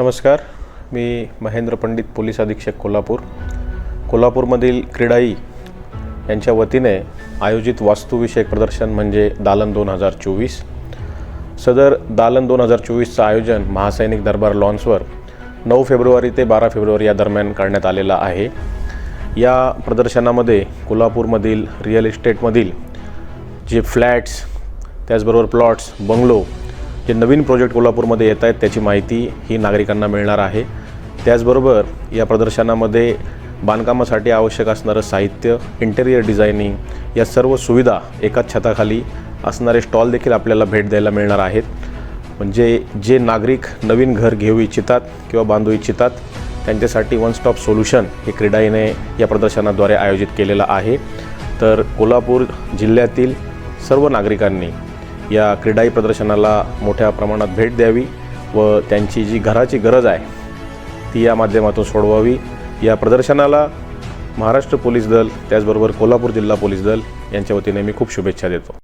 नमस्कार. मी महेंद्र पंडित पोलीस अधीक्षक कोल्हापूर. कोल्हापूरमधील क्रीडाई यांच्या वतीने आयोजित वास्तुविषयक प्रदर्शन म्हणजे दालन दोन हजार चोवीस. सदर दालन दोन हजार चोवीसचं आयोजन महासैनिक दरबार लॉन्सवर नऊ फेब्रुवारी ते बारा फेब्रुवारी या दरम्यान करण्यात आलेलं आहे. या प्रदर्शनामध्ये कोल्हापूरमधील रिअल इस्टेटमधील जे फ्लॅट्स त्याचबरोबर प्लॉट्स बंगलो जे नवीन प्रोजेक्ट कोल्हापूरमध्ये येत आहेत त्याची माहिती ही नागरिकांना मिळणार आहे. त्याचबरोबर या प्रदर्शनामध्ये बांधकामासाठी आवश्यक असणारं साहित्य इंटेरियर डिझायनिंग या सर्व सुविधा एकाच छताखाली असणारे स्टॉल देखील आपल्याला भेट द्यायला मिळणार आहेत. म्हणजे जे नागरिक नवीन घर घेऊ इच्छितात किंवा बांधू इच्छितात त्यांच्यासाठी वन स्टॉप सोल्युशन हे क्रीडाईने या प्रदर्शनाद्वारे आयोजित केलेलं आहे. तर कोल्हापूर जिल्ह्यातील सर्व नागरिकांनी या क्रीडाई प्रदर्शनाला मोठ्या प्रमाणात भेट द्यावी व त्यांची जी घराची गरज आहे ती या माध्यमातून सोडवावी. या प्रदर्शनाला महाराष्ट्र पोलीस दल त्याचबरोबर कोल्हापूर जिल्हा पोलीस दल यांच्या वतीने मी खूप शुभेच्छा देतो.